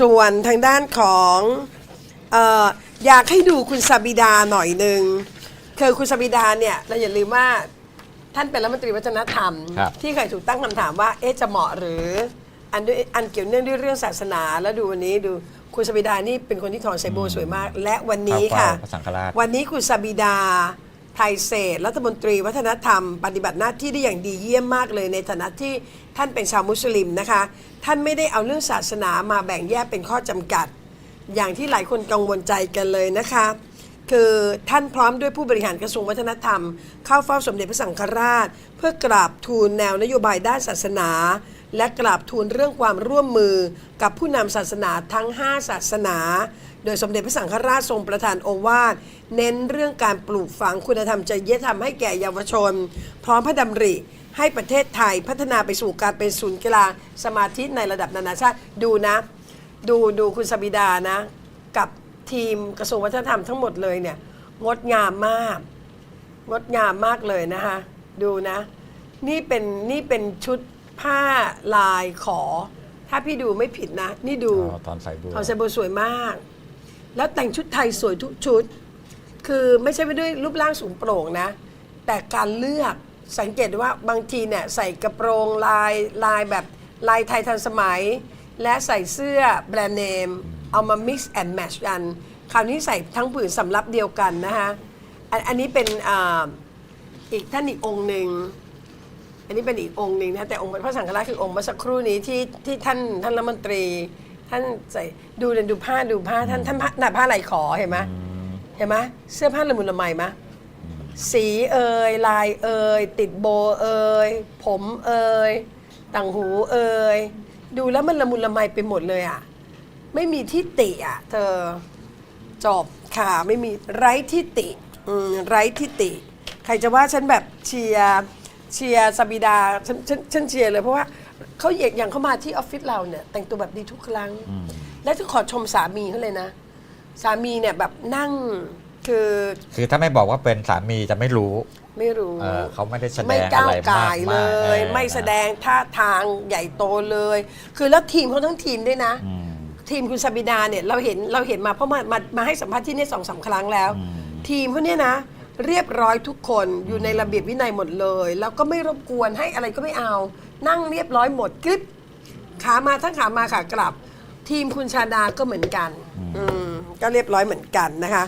ส่วนทางด้านของเอ่ออยากให้ดูคุณซาบิดาหน่อยหนึ่งคือคุณซาบิดาเนี่ยเราอย่าลืมว่าท่านเป็นรัฐมนตรีวัฒนธรรม ครับ ที่เคยถูกตั้งคำถามว่าเอ๊ะจะเหมาะหรืออันด้วยอันเกี่ยวเนื่องด้วยเรื่องศาสนา แล้วดูวันนี้ดูคุณซาบิดานี่เป็นคนที่ถอนไซโบสวยมาก และวันนี้ค่ะ เข้าเฝ้าพระสังฆราช วันนี้คุณซาบิดา ไทยเศรษรัฐมนตรีวัฒนธรรม ปฏิบัติหน้าที่ได้อย่างดีเยี่ยมมากเลยในฐานะที่ท่านเป็นชาวมุสลิมนะคะ ท่านไม่ได้เอาเรื่องศาสนามาแบ่งแยกเป็นข้อจำกัด อย่างที่หลายคนกังวลใจกันเลยนะคะ คือท่านพร้อมด้วยผู้บริหารกระทรวงวัฒนธรรม เข้าเฝ้าสมเด็จพระสังฆราช เพื่อกราบทูลแนวนโยบายด้านศาสนา และกราบทูลเรื่องความร่วมมือกับผู้นำศาสนาทั้ง 5 ศาสนา โดยสมเด็จพระสังฆราชทรงประทานโอวาทเน้นเรื่องการปลูกฝังคุณธรรมจริยธรรมให้แก่เยาวชน พร้อมพระดำริ ให้ประเทศไทยพัฒนาไปสู่การเป็นศูนย์กีฬาสมาธิในระดับนานาชาติดูนะ ดูดูคุณสบิดานะ กับทีมกระทรวงวัฒนธรรมทั้งหมดเลยเนี่ยงดงามมาก งดงามมากเลยนะคะดูนะ นี่เป็นนี่เป็นชุดผ้าลายขอ ถ้าพี่ดูไม่ผิดนะ นี่ดูอ๋อตอนใส่บัว ทอนไซโบสวยมาก แล้วแต่งชุดไทยสวยทุกชุด คือไม่ใช่ไปด้วยรูปร่างสูงโปร่งนะ แต่การเลือกสังเกตว่าบางทีเนี่ยใส่กระโปรงลายลายแบบลายไทยทันสมัย และใส่เสื้อแบรนด์เนม เอามา mix and match กัน คราวนี้ใส่ทั้งผืนสำรับเดียวกันนะคะอันอันนี้เป็นออีกท่านอีกองค์หนึ่งอันนี้เป็นอีกองค์หนึ่งนะแต่องค์พระสังฆราชคือองค์เมื่อสักครู่นี้ที่ที่ท่านท่านรัฐมนตรี ท่านใส่ดูเลยดูผ้าดูผ้าท่านท่านผ้าหน้าผ้าไหลขอเห็นไหมเห็นไหมเสื้อผ้าละมุนละไมไหมสีเอ่ยลายเอ่ยติดโบเอ่ยผมเอ่ยต่างหูเอ่ยดูแล้วมันละมุนละไมไปหมดเลยอะไม่มีที่ติอะเธอจบค่ะไม่มีไร้ที่ติอืมไร้ที่ติ ใครจะว่าฉันแบบเชียร์ เชียร์สบิดาฉันฉันฉันเชียร์เลยเพราะว่าเขาอย่างอย่างเขามาที่ออฟฟิศเราเนี่ย แต่งตัวแบบดีทุกครั้ง และจะขอชมสามีเขาเลยนะ สามีเนี่ยแบบนั่งคือคือถ้าไม่บอกว่าเป็นสามีจะไม่รู้ไม่รู้เออเขาไม่ได้แสดงไม่ก้าวอะไรมากกายเลมายเออไม่แสดงท่าทางใหญ่โตเลย คือแล้วทีมเขาทั้งทีมด้วยนะอืมทีมคุณซาบิดาเนี่ยเราเห็นเราเห็นมาเพราะมามามาให้สัมภาษณ์ที่นี่สองสามครั้งแล้ว ทีมเขาเนี่ยนะ เรียบร้อยทุกคนอยู่ในระเบียบวินัยหมดเลย แล้วก็ไม่รบกวนให้อะไรก็ไม่เอา นั่งเรียบร้อยหมดกริบขามาทั้งขามาขากลับ ทีมคุณชาดาก็เหมือนกัน อืมก็เรียบร้อยเหมือนกันนะคะ